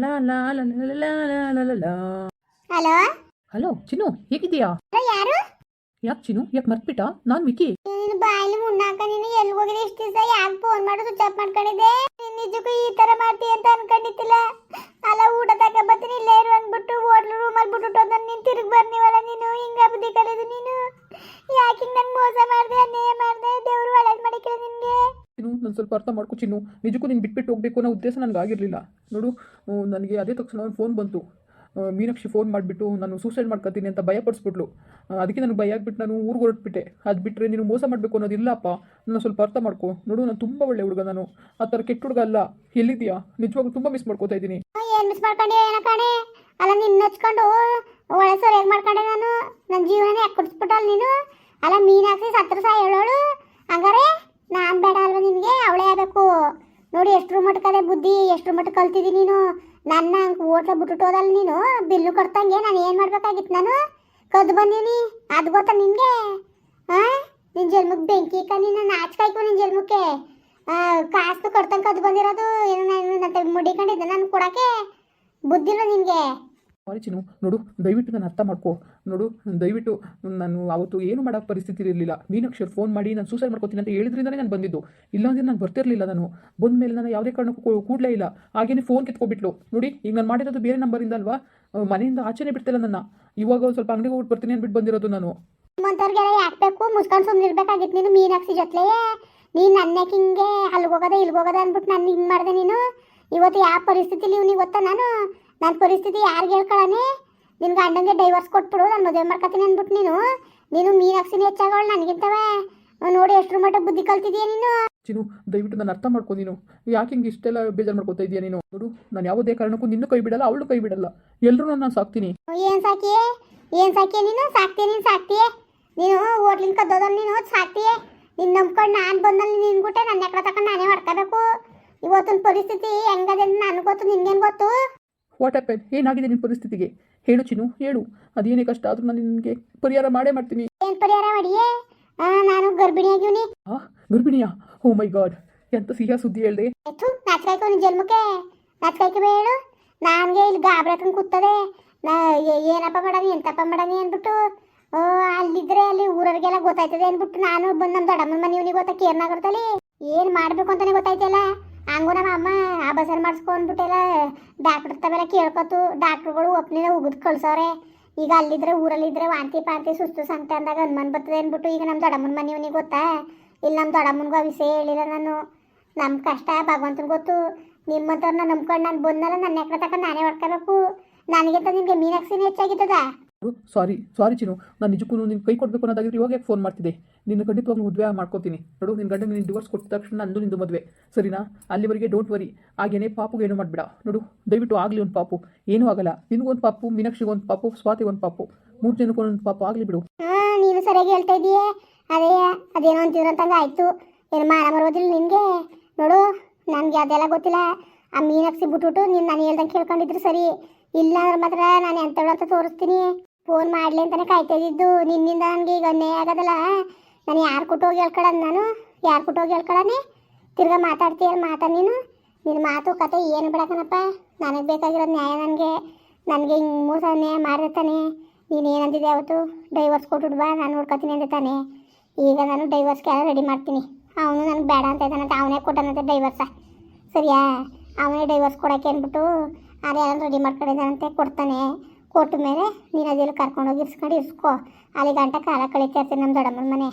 ಲಾ ಲಾ ಲಾ ಲಾ ಲಾ ಲಾ ಲಾ hello hello ಚಿನ್ನು ಹೇಗಿದ್ದೀಯಾ? ಯಾರು? ಯಾಕೆ ಚಿನ್ನು ಯಾಕೆ ಮರ್ತ್ಬಿಟ್ಟ? ನಾನ್ ವಿಕಿ. ನೀನು ಬಾಯಲ್ಲಿ ಮುನ್ನಾಕ ನೀನು ಎಲ್ಲಿ ಹೋಗಿದ್ದೆ? ಇಷ್ಟು ದಿವಸ ಯಾಕೆ ಫೋನ್ ಮಾಡೋದು ಸ್ವಿಚ್ ಆಫ್ ಮಾಡ್ಕೊಂಡಿದ್ದೆ? ನಿಜಕ್ಕೂ ಈ ತರ ಮಾಡ್ತೀಯ ಅಂತ ಅನ್ಕೊಂಡಿದ್ದಿಲ್ಲ? ಅಲ್ಲ ಊಟ ತಕ ಬರ್ತೀನಿ ಇಲ್ಲೇ ಇರು ಅಂದ್ಬಿಟ್ಟು ಹೋಟ್ಲ್ ಅಲ್ಲಿ ಬಿಟ್ಟು ನಾನು ನೀನು ತಿರುಗಿ ಬರ್ನಿವಲ್ಲ ನೀನು? ಹಿಂಗ ಬುದ್ಧಿ ಕಲಿದು ನೀನು? ಯಾಕೆ ಹಿಂಗೆ ನಾನು ಮೋಸ ಮಾಡಿದೆ? ನಾನು ಸ್ವಲ್ಪ ಅರ್ಥ ಮಾಡ್ಕೊ ಚಿನ್ನು. ನಿಜಕ್ಕೂ ನೀನು ಬಿಟ್ಬಿಟ್ಟು ಹೋಗಬೇಕು ಅನ್ನೋ ಉದ್ದೇಶ ನನಗೆ ಆಗಿರಲಿಲ್ಲ. ನೋಡು ನನಗೆ ಅದೇ ತಕ್ಷಣ ಒಂದು ಫೋನ್ ಬಂತು. ಮೀನಾಕ್ಷಿ ಫೋನ್ ಮಾಡಿಬಿಟ್ಟು ನಾನು ಸೂಸೈಡ್ ಮಾಡ್ಕೊತೀನಿ ಅಂತ ಭಯಪಡಿಸ್ಬಿಟ್ಲು. ಅದಕ್ಕೆ ನನಗೆ ಭಯ ಆಗ್ಬಿಟ್ಟು ನಾನು ಊರಿಗೆ ಹೊರಟ್ಬಿಟ್ಟೆ. ಅದು ಬಿಟ್ಟರೆ ನೀನು ಮೋಸ ಮಾಡಬೇಕು ಅನ್ನೋದಿಲ್ಲಪ್ಪ ನಾನು ಸ್ವಲ್ಪ ಅರ್ಥ ಮಾಡ್ಕೊ. ನೋಡು, ನಾನು ತುಂಬ ಒಳ್ಳೆ ಹುಡುಗ ನಾನು. ಆ ಥರ ಕೆಟ್ಟ ಹುಡುಗ ಅಲ್ಲ. ಎಲ್ಲಿದ್ದೀಯಾ? ನಿಜವಾಗ್ಲೂ ತುಂಬ ಮಿಸ್ ಮಾಡ್ಕೋತಾ ಇದ್ದೀನಿ. ಅಲ್ಲ ನಿನ್ನ ಹಚ್ಕೊಂಡು ಒಳ್ಳೆ ಮಾಡ್ಕೊಂಡೆ ನಾನು? ನನ್ನ ನೀನು? ಅಲ್ಲ, ಮೀನಾಕ್ಷಿ ಸತ್ರ ಸಹ ಹೇಳೋಳು. ಹಂಗಾರೆ? ನಾನ್ ಬೇಡ ಅಲ್ವಾ ನಿನಗೆ? ಅವಳೇ ಆಗಬೇಕು ನೋಡಿ ಎಷ್ಟು ಮಟ್ಟಕ್ಕದೆ ಬುದ್ಧಿ ಎಷ್ಟು ಮಟ್ಟ ಕಲ್ತಿದ್ದೀನಿ ನೀನು? ನನ್ನ ಹಂಗೆ ಓಟ್ಲ ಬಿಟ್ಬಿಟ್ಟು ಹೋದಲ್ಲ ನೀನು? ಬಿಲ್ಲು ಕೊಡ್ತಂಗೆ ನಾನು ಏನು ಮಾಡ್ಬೇಕಾಗಿತ್ತು ನಾನು? ಕದ್ದು ಬಂದೀನಿ. ಅದು ಗೊತ್ತಾ ನಿನಗೆ? ಹಾಂ ನಿನ್ನ ಜನ್ಮಕ್ಕೆ ಬೆಂಕಿ ಕ ನೀನು ನಾಚ್ಕಾಯ್ಕು ನಿನ್ನ ಜನ್ಮಕ್ಕೆ. ಕಾಸು ಕೊಡ್ತಂಗೆ ಕದ್ದು ಬಂದಿರೋದು. ಏನು ನಾನು ಮುಡಿಕೊಂಡಿದ್ದೆ ನಾನು ಕೊಡಕ್ಕೆ? ಬುದ್ಧಿಲ್ಲ ನಿನಗೆ? ಸಾರಿ ನೋಡು, ದಯವಿಟ್ಟು ನಾನು ಅರ್ಥ ಮಾಡ್ಕೋ. ನೋಡು, ದಯವಿಟ್ಟು ನಾನು ಅವತ್ತು ಏನು ಮಾಡೋಕ್ಕೆ ಪರಿಸ್ಥಿತಿ ಇರಲಿಲ್ಲ. ಮೀನಾಕ್ಷರ್ ಫೋನ್ ಮಾಡಿ ನಾನು ಸೂಸೈಡ್ ಮಾಡ್ಕೋತೀನಿ ಅಂತ ಹೇಳಿದ್ರಿಂದಲೇ ನಾನು ಬಂದಿದ್ದು. ಇಲ್ಲಾಂದ್ರೆ ನಾನು ಬರ್ತಿರಲಿಲ್ಲ ನಾನು. ಬಂದ ಮೇಲೆ ನಾನು ಯಾವುದೇ ಕಾರಣಕ್ಕೂ ಕೂಡಲೇ ಇಲ್ಲ. ಹಾಗೇನೆ ಫೋನ್ ಕಿತ್ಕೊಬಿಟ್ಲು. ನೋಡಿ, ಈಗ ನಾನು ಮಾಡಿರೋದು ಬೇರೆ ನಂಬರಿಂದ ಅಲ್ವಾ? ಮನೆಯಿಂದ ಆಚೆನೇ ಬಿಡ್ತಿಲ್ಲ ನನ್ನ. ಇವಾಗ ಸ್ವಲ್ಪ ಅಂಗಡಿಗೆ ಹೋಗಿ ಬರ್ತೀನಿ ಅಂದ್ಬಿಟ್ಟು ಬಂದಿರೋದು ನಾನು. ನಿಮ್ಮಂಥವ್ರಿಗೆಲ್ಲ ಇಲ್ಲಿ ಸುಮ್ಮನೆ ಇರ್ಬೇಕಾಗಿತ್ತು ನೀನು ಮೀನಾಕ್ಷಿ ನಾನು ಹಿಂಗೆ ಮಾಡಿದೆ ನೀನು. ಇವತ್ತು ಯಾವ ಪರಿಸ್ಥಿತಿಲಿ ಇವ್ನಿಗೆ ಗೊತ್ತಾ ನಾನು? ನನ್ನ ಪರಿಸ್ಥಿತಿ ಯಾರಿಗೆ ಹೇಳ್ಕೊಳ್ಳಾನೆ ನಿನ್ನ ಗಂಡಂಗೆ ಡೈವರ್ಸ್ ಕೊಟ್ಬಿಡು ನಾನು ಮದುವೆ ಮಾಡ್ಕೊತೀನಿ ಅಂದ್ಬಿಟ್ಟು ನೀನು. ನೀನು ಮೀನಾಕ್ಷಿನ ಹೆಚ್ಚಾಗವಳು ನನಗಿಂತವೇ. ನೋಡಿ ಎಷ್ಟ್ರ ಮಟ್ಟ ಬುದ್ಧಿ ಕಲ್ತಿದೀಯ ನೀನು? ಚಿನ್ನು ದಯವಿಟ್ಟು ನಾನು ಅರ್ಥ ಮಾಡ್ಕೊ ನೀನು. ಯಾಕೆ ಹಿಂಗೆ ಇಷ್ಟೆಲ್ಲ ಬೇಜಾರು ಮಾಡ್ಕೊತಾ ಇದೀಯ ನೀನು? ನೋಡು ನಾನು ಯಾವುದೇ ಕಾರಣಕ್ಕೂ ನಿನ್ನ ಕೈ ಬಿಡಲ್ಲ ಅವಳು ಕೈ ಬಿಡಲ್ಲ. ಎಲ್ಲರೂ ನಾನು ಸಾಕ್ತೀನಿ. ಏನು ಸಾಕಿಯೇ? ಏನು ಸಾಕಿಯೇ ನೀನು? ಸಾಕ್ತೀಯ ನೀನು ಸಾಕ್ತೀಯೇ? ನೀನು ಹೋಟ್ಲಿನ ಕದ್ದೋದಲ್ಲಿ ನೀನು ಸಾಕ್ತೀಯೇ? ನಿನ್ನ ನಂಬ್ಕೊಂಡು ನಾನು ಬಂದಲ್ಲಿ ನಿನ್ನ ಗುಟ್ಟೆ ನನ್ನ ಎಕಡೆ ತಕೊಂಡು ನಾನೇ ಹೊಡ್ಕೋಬೇಕು. ಇವತ್ತಿನ ಪರಿಸ್ಥಿತಿ ಹೆಂಗದೆ ನನಗೆ ಗೊತ್ತು ನಿನ್ಗೇನು ಗೊತ್ತು? ವಾಟ್ ಹ್ಯಾಪನ್ ಏನಾಗಿದೆ ನಿನ್ನ ಪರಿಸ್ಥಿತಿಗೆ? ಹೇಳು ಚಿನ್ನು ಹೇಳು. ಅದೇನೇ ಕಷ್ಟ? ಆದರೂ ನಾನು ನಿನಗೆ ಪರಿಹಾರ ಮಾಡೇ ಮಾಡ್ತೀನಿ. ಏನು ಪರಿಹಾರ ಮಾಡಿಯೇ? ನಾನು ಗರ್ಭಿಣಿ ಆಗಿವ್ನಿ. ಆ ಗರ್ಭಿಣಿಯಾ? ಓ ಮೈ ಗಾಡ್ ಎಂತ ಸಿಹಿಯ ಸುದ್ದಿ ಹೇಳ್ದೆ ಎತ್ತು ನಿನ್ನ ಜನ್ಮಕ್ಕೆ? ನಾಚ್ಕಾಯ್ಕೆ ಬೇಳು ನನಗೆ ಇಲ್ಲಿ ಗಾಬ್ರಕನ್ ಕೂತದೆ. ನಾ ಏನಪ್ಪ ಮಾಡನಿ ಎಂತಪ್ಪ ಮಾಡನಿ ಅಂದ್ಬಿಟ್ಟು ಅಲ್ಲಿದ್ರೆ ಅಲ್ಲಿ ಊರವ್ರಿಗೆಲ್ಲ ಗೊತ್ತಾಯ್ತದೆ ಅಂದ್ಬಿಟ್ಟು ನಾನು ಬಂದು ನಮ್ಮ ದೊಡ್ಡಮ್ಮನ ಮನೆಯವನಿಗೆ ಗೊತ್ತಾ ಕೇರ್ನಾಗರ್ತಲ್ಲಿ ಏನು ಮಾಡಬೇಕು ಅಂತಾನೆ ಗೊತ್ತಾಯ್ತಲ್ಲ. ಹಂಗು ನಮ್ಮ ಅಮ್ಮ ಆ ಬಸರ್ ಮಾಡಿಸ್ಕೊಂಡ್ಬಿಟ್ಟೆಲ್ಲ ಡಾಕ್ಟರ್ ತವೆಲ್ಲ ಕೇಳ್ಕೊತು. ಡಾಕ್ಟ್ರುಗಳು ಒಪ್ಪನಿಲ್ಲ ಉಗಿದು ಕಳ್ಸವ್ರೆ. ಈಗ ಅಲ್ಲಿದ್ರೆ ಊರಲ್ಲಿದ್ರೆ ವಾಂತಿ ಪಾಂತಿ ಸುಸ್ತು ಸಂತೆ ಅಂದಾಗ ಅನುಮಾನ ಬರ್ತದೆ ಅಂದ್ಬಿಟ್ಟು ಈಗ ನಮ್ಮ ದೊಡ್ಡಮ್ಮನ ಮನೆ ಇವನಿಗೆ ಗೊತ್ತಾ? ಇಲ್ಲಿ ನಮ್ಮ ದೊಡ್ಡಮ್ಮನಿಗೂ ಆ ವಿಷಯ ಹೇಳಿಲ್ಲ ನಾನು. ನಮ್ಮ ಕಷ್ಟ ಭಗವಂತನ ಗೊತ್ತು. ನಿಮ್ಮಂಥವ್ರನ್ನ ನಂಬ್ಕೊಂಡು ನಾನು ಬಂದಲ್ಲ ನನ್ನ ಎಕರೆ ತಕ್ಕ ನಾನೇ ಹೊಡ್ಕೋಬೇಕು. ನನಗಿಂತ ನಿಮಗೆ ಮೀನಾಕ್ಷಿನೇ ಹೆಚ್ಚಾಗಿದ್ದದ? ಸಾರಿ ಸಾರಿ ಚಿನ್ನು. ನಾನು ನಿಜಕ್ಕೂ ನಿನ್ನ ಕೈ ಕೊಡಬೇಕು ಅನ್ನೋದಾಗಿದ್ರೆ ಇವಾಗ ಫೋನ್ ಮಾಡ್ತಿದ್ದೆ? ನಿನ್ನ ಖಂಡಿತವಾಗಿ ಮದುವೆ ಮಾಡ್ಕೋತೀನಿ. ನೋಡು, ನಿನ್ನ ಗಂಡ ನಿನ್ನ ಡಿವೋರ್ಸ್ ಕೊಟ್ಟ ತಕ್ಷಣ ನಂದು ನಿಂದು ಮದುವೆ. ಸರಿನಾ? ಅಲ್ಲಿವರೆಗೆ ಡೋಂಟ್ ವರಿ ಹಾಗೇನೆ ಪಾಪುಗೆ ಏನು ಮಾಡಬೇಡ. ನೋಡು, ದಯವಿಟ್ಟು ಆಗಲಿ ಒಂದು ಪಾಪು. ಏನೂ ಆಗಲ್ಲ. ನಿನಗೊಂದು ಪಾಪು, ಮೀನಾಕ್ಷಿಗೆ ಒಂದು ಪಾಪು, ಸ್ವಾತಿಗೆ ಒಂದು ಪಾಪು. ಮೂರು ಜನಕ್ಕೆ ಒಂದು ಪಾಪು ಆಗಲಿ ಬಿಡು. ನೀನು ಸರಿಯಾಗಿ ಹೇಳ್ತಾ ಇದ್ದೀಯ ಅದೇ, ಅದೇನೋ ಅಂತಿದ್ರಂತಂಗ ಆಯಿತು. ಏನು ಮಾಡ ಬರೋದಿಲ್ಲ ನಿನಗೆ? ನೋಡು, ನನಗೆ ಅದೆಲ್ಲ ಗೊತ್ತಿಲ್ಲ. ಆ ಮೀನಾಕ್ಷಿ ಬಿಟ್ಬಿಟ್ಟು ನೀನು ನಾನು ಹೇಳ್ದಂಗೆ ಕೇಳ್ಕೊಂಡಿದ್ರು ಸರಿ. ಇಲ್ಲ ಅಂದ್ರೆ ಮಾತ್ರ ನಾನು ಎಂಥವ್ಳು ಅಂತ ತೋರಿಸ್ತೀನಿ. ಫೋನ್ ಮಾಡಲಿ ಅಂತಾನೆ ಕಾಯ್ತಾ ಇದ್ದಿದ್ದು. ನಿನ್ನಿಂದ ನನಗೆ ಈಗ ಅನ್ಯಾಯ ಆಗೋದಲ್ಲ. ನಾನು ಯಾರು ಕೊಟ್ಟೋಗಿ ಹೇಳ್ಕೊಳ್ಳೋದು ನಾನು? ಯಾರು ಕೊಟ್ಟೋಗಿ ಹೇಳ್ಕೊಳ್ಳೋನೆ ತಿರ್ಗಾ ಮಾತಾಡ್ತೀಯಲ್ಲ ಮಾತಾ ನೀನು? ನಿನ್ನ ಮಾತು ಕತೆ ಏನು ಬಿಡಕನಪ್ಪ ನನಗೆ ಬೇಕಾಗಿರೋ ನ್ಯಾಯ ನನಗೆ. ನನಗೆ ಹಿಂಗೆ ನ್ಯಾಯ ಮಾಡಿರ್ತಾನೆ ನೀನು ಏನಂತಿದ್ದೆ ಅವತ್ತು ಡೈವರ್ಸ್ ಕೊಟ್ಬಿಟ್ಟು ಬಾ, ನಾನು ನೋಡ್ಕೊತೀನಿ ಅಂದೆ ತಾನೆ. ಈಗ ನಾನು ಡೈವರ್ಸ್ಗೆ ರೆಡಿ ಮಾಡ್ತೀನಿ. ಅವನು ನನಗೆ ಬೇಡ ಅಂತ ಇದ್ದಾನಂತೆ ಅವನೇ ಕೊಟ್ಟನಂತೆ ಡೈವರ್ಸ ಸರಿಯಾ? ಅವನೇ ಡೈವರ್ಸ್ ಕೊಡೋಕೆ ಅಂದ್ಬಿಟ್ಟು ಅದೇ ರೆಡಿ ಮಾಡ್ಕೊಂಡಿದ್ದಾನಂತೆ ಕೊಡ್ತಾನೆ. ಕೊಟ್ಟ ಮೇಲೆ ನೀನು ಅದೆಲ್ಲ ಕರ್ಕೊಂಡೋಗಿ ಇರ್ಸ್ಕೊಂಡು ಇರ್ಸ್ಕೊ. ಅಲ್ಲಿ ಗಂಟ ಕಾಲ ಕಳೀತಾ ಇರ್ತೀನಿ ನಮ್ಮ ದೊಡ್ಡಮ್ಮನ ಮನೆ.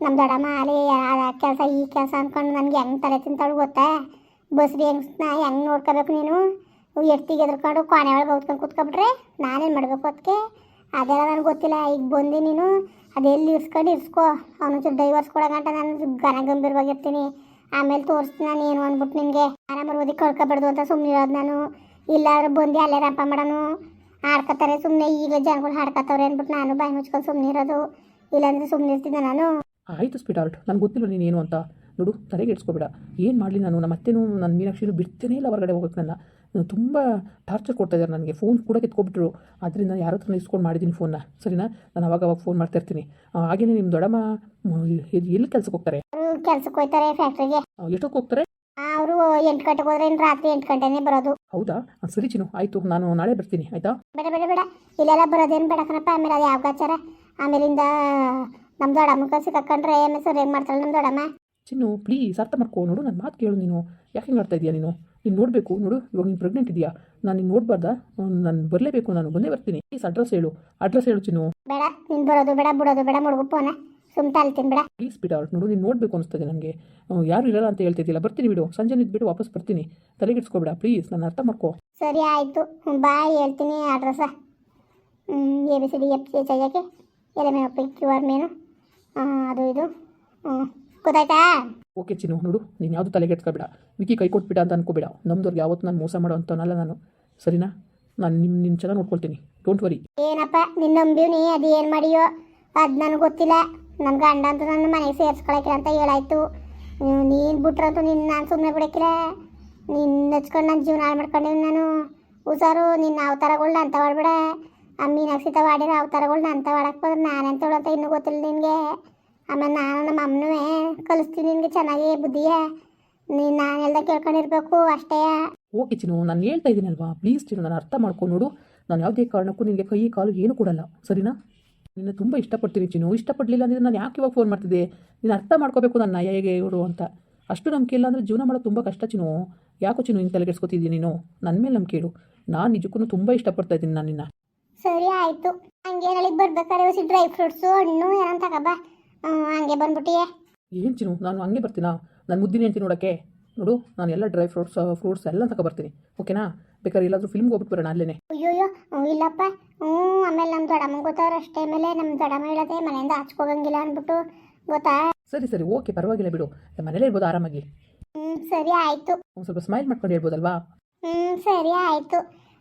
ನಮ್ಮ ದೊಡ್ಡಮ್ಮ ಅಲ್ಲಿ ಆ ಕೆಲಸ ಈ ಕೆಲಸ ಅಂದ್ಕೊಂಡು ನನಗೆ ಹೆಂಗೆ ತಲೆ ತಿಂತಾಳು ಗೊತ್ತಾ? ಬಸ್ರಿ ಹೆಂಗ್ಸ್ನ ಹೆಂಗೆ ನೋಡ್ಕೋಬೇಕು ನೀನು? ಎಷ್ಟಿಗೆ ಎದ್ರಕೊಂಡು ಕೊನೆ ಒಳಗೆ ಓದ್ಕೊಂಡು ಕೂತ್ಕೊಬಿಟ್ರೆ ನಾನೇನು ಮಾಡಬೇಕು ಅದಕ್ಕೆ ಅದೆಲ್ಲ ನನಗೆ ಗೊತ್ತಿಲ್ಲ, ಈಗ ಬಂದು ನೀನು ಅದೆಲ್ಲಿ ಇರ್ಸ್ಕೊಂಡು ಇರ್ಸ್ಕೋ. ಅವನು ಡೈವರ್ಸ್ ಕೊಡೋ ಗಂಟ ನಾನು ಘನ ಗಂಭೀರವಾಗಿರ್ತೀನಿ ಆಮೇಲೆ ತೋರಿಸ್ತೀನಿ ನಾನು ಏನು ಅಂದ್ಬಿಟ್ಟು ನಿನಗೆ. ಆರಾಮ ಓದಿ ಕಳ್ಕೊಬಾರ್ದು ಅಂತ ಸುಮ್ಮನೆ ಇರೋದು ನಾನು. ಇಲ್ಲಾದ್ರೂ ಬಂದು ಅಲ್ಲೇ ರಂಪ ಮಾಡೋನು. ಆಡ್ಕೊತಾರೆ ಸುಮ್ಮನೆ ಈಗ ಜನಗಳು ಹಾಡ್ಕೊತವ್ರೆ ಅಂದ್ಬಿಟ್ಟು ನಾನು ಬಾಯಿ ಮುಚ್ಕೊಂಡು ಸುಮ್ಮನೆ ಇರೋದು. ಇಲ್ಲಾಂದ್ರೆ ಸುಮ್ಮನೆ ಇರ್ತಿದ್ದೆ ನಾನು. ಆಯಿತು ಸ್ಪೀಡ್ ಆರ್ಟ್ ನನಗೆ ಗೊತ್ತಿಲ್ಲ ನೀನೇನು ಅಂತ. ನೋಡು ತಲೆಗೆ ಇಡ್ಸ್ಕೊಬೇಡ. ಏನು ಮಾಡಲಿ ನಾನು? ನಮ್ಮ ಅತ್ತೆನೂ ನನ್ನ ಮೀನಾಕ್ಷಿನೂ ಬಿಡ್ತೇನೆ ಇಲ್ಲ ಹೊರಗಡೆ ಹೋಗೋಕ್ಕೆ ನನ್ನ. ತುಂಬ ಟಾರ್ಚರ್ ಕೊಡ್ತಾ ಇದ್ದಾರೆ ನನಗೆ. ಫೋನ್ ಕೂಡ ಕಿತ್ಕೊಬಿಟ್ರು. ಅದರಿಂದ ಯಾರ ಹತ್ರ ಇಸ್ಕೊಂಡು ಮಾಡಿದ್ದೀನಿ ಫೋನ್ನ ಸರಿನಾ? ನಾನು ಅವಾಗ ಅವಾಗ ಫೋನ್ ಮಾಡ್ತಾ ಇರ್ತೀನಿ. ಹಾಗೆಯೇ ಹಾಗೇನೇ ನಿಮ್ಮ ದೊಡ್ಡಮ್ಮ ಎಲ್ಲಿ ಕೆಲ್ಸಕ್ಕೆ ಹೋಗ್ತಾರೆ? ಕೆಲ್ಸಕ್ಕೆ ಹೋಗ್ತಾರೆ ಫ್ಯಾಕ್ಟ್ರಿಗೆ ಆ, ಹೋಗ್ತಾರೆ? ಅವರು ಎಂಟು ಗಂಟೆಗೆ ಹೋದ್ರೆ ರಾತ್ರಿ ಎಂಟು ಗಂಟೆನೇ ಬರೋದು. ಹೌದಾ? ಸರಿ ಚಿನ್ನು ಆಯಿತು. ನಾನು ನಾಳೆ ಬರ್ತೀನಿ ಆಯಿತಾ? ಬೇಡ ಬೇಡ ಬೇಡ. ಇಲ್ಲೆಲ್ಲ ಬರೋದೇನು ಬೇಡ ಕಣಪ್ಪ. ಆಮೇಲೆ ಅದು ಯಾವ ಆಮೇಲಿಂದ ನಮ್ಮ ದೊಡ್ಡಮ್ಮ ಕಸಿ ಕಕ್ಕಂಡ್ರೆ ಏನ ಸರ್ ಹೆಂಗೆ ಮಾಡ್ತಾಳೆ ನಮ್ಮ ದೊಡ್ಡಮ್ಮ ಚಿನ್ನು ಪ್ಲೀಸ್ ಅರ್ಥ ಮಾಡ್ಕೋ. ನೋಡು ನನ್ನ ಮಾತು ಕೇಳು ನೀನು. ಯಾಕೆ ಹಿಂಗೆ ಆಡ್ತಾ ಇದೀಯಾ ನೀನು? ನೀನು ನೋಡಬೇಕು. ನೋಡು ಇವಾಗ ನೀನು ಪ್ರೆಗ್ನೆಂಟ್ ಇದೆಯಾ? ನಾನು ನೀನು ನೋಡಬಾರ್ದಾ? ನಾನು ಬರಲೇಬೇಕು. ನಾನು ಬಂದೇ ಬರ್ತೀನಿ. ಪ್ಲೀಸ್ ಅಡ್ರೆಸ್ ಹೇಳು. ಅಡ್ರೆಸ್ ಹೇಳು ಚಿನ್ನು. ಬೇಡ ನೀನು ಬರೋದು ಬೇಡ ಬಿಡೋದು ಬೇಡ ಮುಡುಗು ಫೋನ. ಸುಮ್ತಾ ತಾಳ್ತೀನಿ ಬೇಡ. ಪ್ಲೀಸ್ ಬಿಡ ಅವ್ರು ನೋಡು ನೀನು ನೋಡಬೇಕು ಅನಿಸ್ತದೆ ನನಗೆ. ಯಾರು ಇರಲ್ಲ ಅಂತ ಹೇಳ್ತಿದ್ದಿಲ್ಲ ಬರ್ತೀನಿ ಬಿಡು. ಸಂಜೆ ನಿಂತ್ಬಿಟ್ಟು ವಾಪಸ್ ಬರ್ತೀನಿ. ತಲೆಗಿಡ್ಸ್ಕೊಬೇಡ ಪ್ಲೀಸ್ ನಾನು ಅರ್ಥ ಮಾಡ್ಕೋ. ಸರಿ ಆಯಿತು. ಬಾಯ್ ಹೇಳ್ತೀನಿ ಅಡ್ರೆಸ್ಸ A B C D F C ಚಯ್ಯಕ್ಕೆ ಎಲೆ ಮೇನು ಪಿ ಕ್ಯೂ ಆರ್ ಮೇನು ಅದು ಇದು. ಗೊತ್ತಾಯ್ತಾ? ಓಕೆ ಚಿನ್ನು ನೋಡು ನೀನು ಯಾವುದು ತಲೆಗೆಡ್ಸ್ಕೊಬೇಡ ವಿಕಿ ಕೈ ಕೊಟ್ಬಿಡ ಅಂತ ಅನ್ಕೋಬೇಡ. ನಮ್ದವ್ರಿಗೆ ಯಾವತ್ತು ನಾನು ಮೋಸ ಮಾಡೋ ಅಂತನಲ್ಲ ನಾನು. ಸರಿನಾ? ನಾನು ನಿಮ್ಮ ನಿನ್ನ ಚೆನ್ನಾಗಿ ನೋಡ್ಕೊಳ್ತೀನಿ. ಡೋಂಟ್ ವರಿ ಏನಪ್ಪ ನಿನ್ನ ನಂಬಿವ್ನಿ ಅದು ಏನು ಮಾಡಿಯೋ? ಅದು ನನಗೆ ಗೊತ್ತಿಲ್ಲ. ನನ್ನ ಗಂಡ ಅಂತ ನನ್ನ ಮನೆಗೆ ಸೇರಿಸ್ಕೊಳಕಿಲ್ಲ ಅಂತ ಹೇಳಾಯ್ತು. ನೀನು ಬಿಟ್ರಂತೂ ನಿನ್ನ ನಾನು ಸುಮ್ಮನೆ ಬಿಡಕ್ಕಿಲ್ಲ. ನಿನ್ನ ಹಚ್ಕೊಂಡು ನನ್ನ ಜೀವನ ಹಾಳು ಮಾಡ್ಕೊಂಡಿವ್ನಿ ನಾನು. ಹುಷಾರು ನಿನ್ನ ಅವತಾರಗಳ್ನ ಅಂತ ಮಾಡ್ಬೇಡ ಆ ಮೀನಾಕ್ಷಿ ಮಾಡಿರೋ ಅವತಾರಗಳ್ನ ಅಂತ ಮಾಡಕ್ಕೆ ಹೋದ್ರೆ ನಾನೆಂತ ಹೇಳಂತ ಇನ್ನೂ ಗೊತ್ತಿಲ್ಲ ನಿನಗೆ. ಆಮೇಲೆ ನಾನು ನಮ್ಮ ಅಮ್ಮನೂ ಕಲಿಸ್ತೀನಿ ನಿನಗೆ ಚೆನ್ನಾಗಿ ಬುದ್ಧಿಯ ನೀನು ನಾನು ಹೇಳ್ದ ಕೇಳ್ಕೊಂಡಿರ್ಬೇಕು ಅಷ್ಟೇ. ಓಕೆ ಚಿನ್ನು ನಾನು ಹೇಳ್ತಾ ಇದ್ದೀನಲ್ವಾ ಪ್ಲೀಸ್ ಚಿನ್ನು, ನಾನು ಅರ್ಥ ಮಾಡ್ಕೊಂಡು ನೋಡು. ನಾನು ಯಾವುದೇ ಕಾರಣಕ್ಕೂ ನಿನಗೆ ಕೈ ಕಾಲು ಏನು ಕೊಡಲ್ಲ. ಸರಿನಾ? ನಿನ್ನ ತುಂಬ ಇಷ್ಟಪಡ್ತೀನಿ ಚಿನ್ನು. ಇಷ್ಟಪಡಲಿಲ್ಲ ಅಂದರೆ ನಾನು ಯಾಕೆ ಇವಾಗ ಫೋನ್ ಮಾಡ್ತಿದ್ದೆ? ನೀನು ಅರ್ಥ ಮಾಡ್ಕೋಬೇಕು ನನ್ನ ಹೇಗೆ ಇವರು ಅಂತ. ಅಷ್ಟು ನಂಬಿಕೆ ಇಲ್ಲ ಅಂದರೆ ಜೀವನ ಮಾಡೋದು ತುಂಬ ಕಷ್ಟ ಚಿನ್ನು. ಯಾಕೋ ಚಿನ್ನು ಹಿಂಗೆ ತಲೆಗೆಡ್ಸ್ಕೊತಿದ್ದೀನಿ ನೀನು? ನನ್ನ ಮೇಲೆ ನಂಬಿಕೆ ಇಡು. ನಾನು ನಿಜಕ್ಕೂ ತುಂಬ ಇಷ್ಟಪಡ್ತಾ ಇದ್ದೀನಿ ನಾನು ನಿನ್ನ. ಸರಿ ಆಯಿತು. ಹಂಗೆ ನಾಳೆಗೆ ಬರ್ಬೇಕಾದ್ರೆ ಹೊಸಿ ಡ್ರೈ ಫ್ರೂಟ್ಸು ಹಣ್ಣು ಏನಂತ ತಗಬ ಹಂಗೆ ಬಂದ್ಬಿಟ್ಟಿಯೇ. ಏನು ಚಿನ್ನು ನಾನು ಹಂಗೆ ಬರ್ತೀನಾ? ನಾನು ಮುದ್ದಿನ ಹೇಳ್ತೀನಿ ನೋಡೋಕ್ಕೆ. ನೋಡು ನಾನು ಎಲ್ಲ ಡ್ರೈ ಫ್ರೂಟ್ಸ್ ಫ್ರೂಟ್ಸ್ ಎಲ್ಲ ತಗೊಬರ್ತೀನಿ ಓಕೆನಾ ಬೇಕಾದ್ರೆ ಎಲ್ಲಾದರೂ ಫಿಲ್ಮ್ಗೆ ಹೋಗ್ಬಿಟ್ಟು ಬರೋಣ ಅಲ್ಲೇ ಅಯ್ಯೋಯ್ಯೋ ಇಲ್ಲಪ್ಪ. ಹ್ಞೂ ಆಮೇಲೆ ನಮ್ಮ ದೊಡ್ಡಮ್ಮ ಗೊತ್ತಾರ ಅಷ್ಟೇ. ಮೇಲೆ ನಮ್ಮ ದೊಡ್ಡಮ್ಮ ಹೇಳದೆ ಮನೆಯಿಂದ ಹಚ್ಕೋಗಂಗಿಲ್ಲ ಅಂದ್ಬಿಟ್ಟು ಗೊತ್ತಾ? ಸರಿ ಸರಿ ಓಕೆ ಪರವಾಗಿಲ್ಲ ಬಿಡು. ಮನೇಲೇ ಇರ್ಬೋದು ಆರಾಮಾಗಿ. ಹ್ಞೂ ಸರಿ ಆಯಿತು. ಒಂದು ಸ್ವಲ್ಪ ಸ್ಮೈಲ್ ಮಾಡ್ಕೊಂಡು ಹೇಳ್ಬೋದಲ್ವಾ? ಹ್ಞೂ ಸರಿ ಆಯಿತು.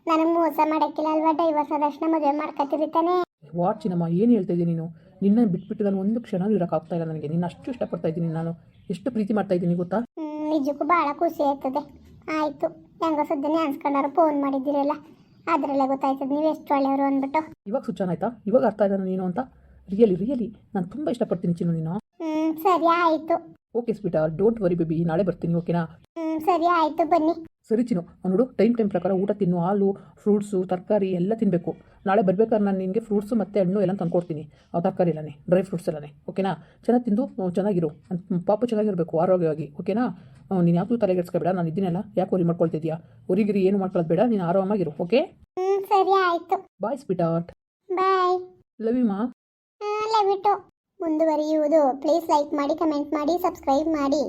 ನನಗೆ ಮೋಸ ಮಾಡಕ್ಕಿಲ್ಲ ಅಲ್ವಾ? ಡೈವರ್ಸ್ ಆದಷ್ಟು ಮದುವೆ ಮಾಡ್ಕೊತೀರಿ ತಾನೇ. ವಾಟ್ ಚಿನ್ನಮ್ಮ ಏನು ಹೇಳ್ತಾ ಇದ್ದೀನಿ ನೀನು? ನಿನ್ನ ಬಿಟ್ಬಿಟ್ಟು ನಾನು ಒಂದು ಕ್ಷಣ ಇರೋಕ್ಕಾಗ್ತಾ ಇಲ್ಲ ನನಗೆ. ನಿನ್ನ ಅಷ್ಟು ಇಷ್ಟಪಡ್ತಾ ಇದ್ದೀನಿ ನಾನು. ಎಷ್ಟು ಪ್ರೀತಿ ಮಾಡ್ತಾ ಇದ್ದೀನಿ ಗೊತ್ತಾ? ನಿಜಕ್ಕೂ ಭಾಳ ಖುಷಿ ಆಯ್ತದೆ ಆಯಿತು ಹೆಂಗೋ ಸದ್ಯನೇ ಅನ್ಸ್ಕೊಂಡಾರು ಫೋನ್ ಮಾಡಿದ್ದೀರಲ್ಲ. ಅದರಲ್ಲೇ ಗೊತ್ತಾಯ್ತದೆ ನೀವು ಎಷ್ಟು ಒಳ್ಳೆಯವರು ಅಂದ್ಬಿಟ್ಟು. ಇವಾಗ ಸುಚಾನ್ ಆಯ್ತಾ? ಇವಾಗ ಅರ್ಥ ಆಯ್ತಾ ನೀನು ಅಂತ? ರಿಯಲಿ ರಿಯಲಿ ನಾನು ತುಂಬ ಇಷ್ಟಪಡ್ತೀನಿ ಚಿನ್ನು ನೀನು. ಹ್ಞೂ ಸರಿ ಆಯಿತು. ಓಕೆ ಸ್ವೀಟಾ ಡೋಂಟ್ ವರಿ ಬೇಬಿ ನಾಳೆ ಬರ್ತೀನಿ ಓಕೆನಾ ಹ್ಞೂ ಸರಿ ಆಯಿತು ಬನ್ನಿ. ಸರಿ ಚಿನ್ನು ನೋಡು ಟೈಮ್ ಟೈಮ್ ಪ್ರಕಾರ ಊಟ ತಿನ್ನು ಹಾಲು ಫ್ರೂಟ್ಸು ತರಕಾರಿ ಎಲ್ಲ ತಿನ್ನಬೇಕು ನಾಳೆ ಬರ್ಬೇಕಾದ್ರೆ ನಾನು ನಿನಗೆ ಫ್ರೂಟ್ಸು ಮತ್ತು ಹಣ್ಣು ಎಲ್ಲ ತಂದ್ಕೊಡ್ತೀನಿ. ತರಕಾರಿ ಎಲ್ಲನೇ ಡ್ರೈ ಫ್ರೂಟ್ಸ್ ಎಲ್ಲನೇ ಓಕೆನಾ ಚೆನ್ನಾಗಿ ತಿಂದು ಚೆನ್ನಾಗಿರು. ಪಾಪು ಚೆನ್ನಾಗಿರಬೇಕು ಆರೋಗ್ಯವಾಗಿ ಓಕೆನಾ ನೀನು ಯಾವುದು ತಲೆಗೆಡ್ಸ್ಕೊಬೇಡ ನಾನು ಇದ್ದೀನಲ್ಲ ಯಾಕೆ ಹೊರಿ ಮಾಡ್ಕೊಳ್ತಿದ್ಯಾ? ಉರಿಗಿರಿ ಏನು ಮಾಡ್ಕೊಳ್ಳೋದು ಬೇಡ ನೀನು ಆರಾಮಾಗಿರು ಓಕೆ ಸರಿ ಆಯಿತು. Bye sweetheart bye love you ಮಾ. ಲವ್ ಇಟ್ಟು ಮುಂದುವರಿಯುವುದು ಪ್ಲೀಸ್ ಲೈಕ್ ಮಾಡಿ ಕಮೆಂಟ್ ಮಾಡಿ ಸಬ್ಸ್ಕ್ರೈಬ್ ಮಾಡಿ.